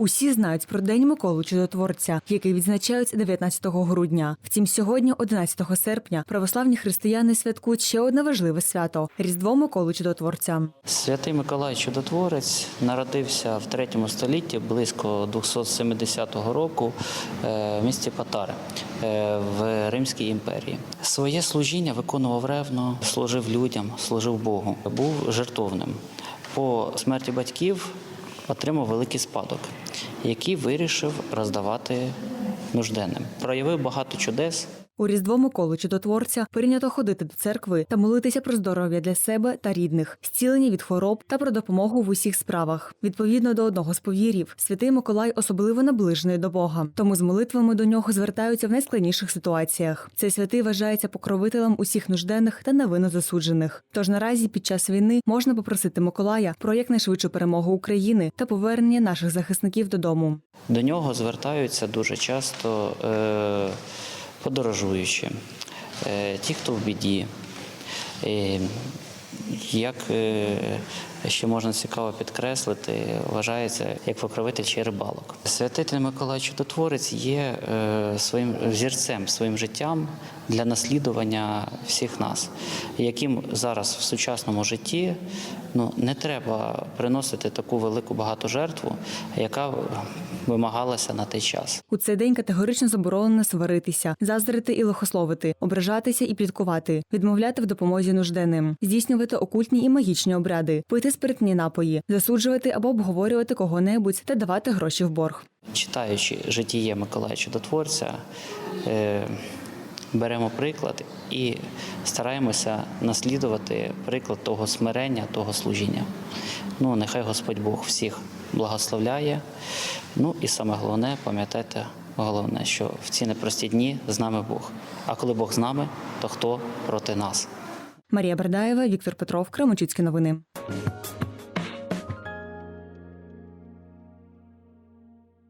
Усі знають про День Миколу Чудотворця, який відзначають 19 грудня. Втім, сьогодні, 11 серпня, православні християни святкують ще одне важливе свято Різдво Миколу Чудотворця. Святий Миколай Чудотворець народився в 3 столітті близько 270 року е, в місті Патари е, в Римській імперії. Своє служіння виконував ревно, служив людям, служив Богу, був жертовним. По смерті батьків отримав великий спадок, який вирішив роздавати нужденним. Проявив багато чудес. У Різдво Миколу Чудотворця прийнято ходити до церкви та молитися про здоров'я для себе та рідних, зцілення від хвороб та про допомогу в усіх справах. Відповідно до одного з повірів, святий Миколай особливо наближений до Бога, тому з молитвами до нього звертаються в найскладніших ситуаціях. Цей святий вважається покровителем усіх нужденних та невинно засуджених. Тож наразі під час війни можна попросити Миколая про якнайшвидшу перемогу України та повернення наших захисників додому. До нього звертаються дуже часто е, подорожуючі, е, ті, хто в біді. Е, як ще можна цікаво підкреслити, вважається як покровитель чи рибалок. Святитель Миколай Чудотворець є е, своїм взірцем, своїм життям для наслідування всіх нас, яким зараз в сучасному житті ну, не треба приносити таку велику багату жертву, яка вимагалася на той час. У цей день категорично заборонено сваритися, заздрити і лихословити, ображатися і пліткувати, відмовляти в допомозі нужденним, здійснювати окультні і магічні обряди, пити спиртні напої, засуджувати або обговорювати кого-небудь та давати гроші в борг. Читаючи житіє Миколая Чудотворця, е, беремо приклад і стараємося наслідувати приклад того смирення, того служіння. Ну, нехай Господь Бог всіх благословляє. Ну і саме головне, пам'ятайте, головне, що в ці непрості дні з нами Бог. А коли Бог з нами, то хто проти нас? Марія Бердаєва, Віктор Петров, Кременчуцькі новини.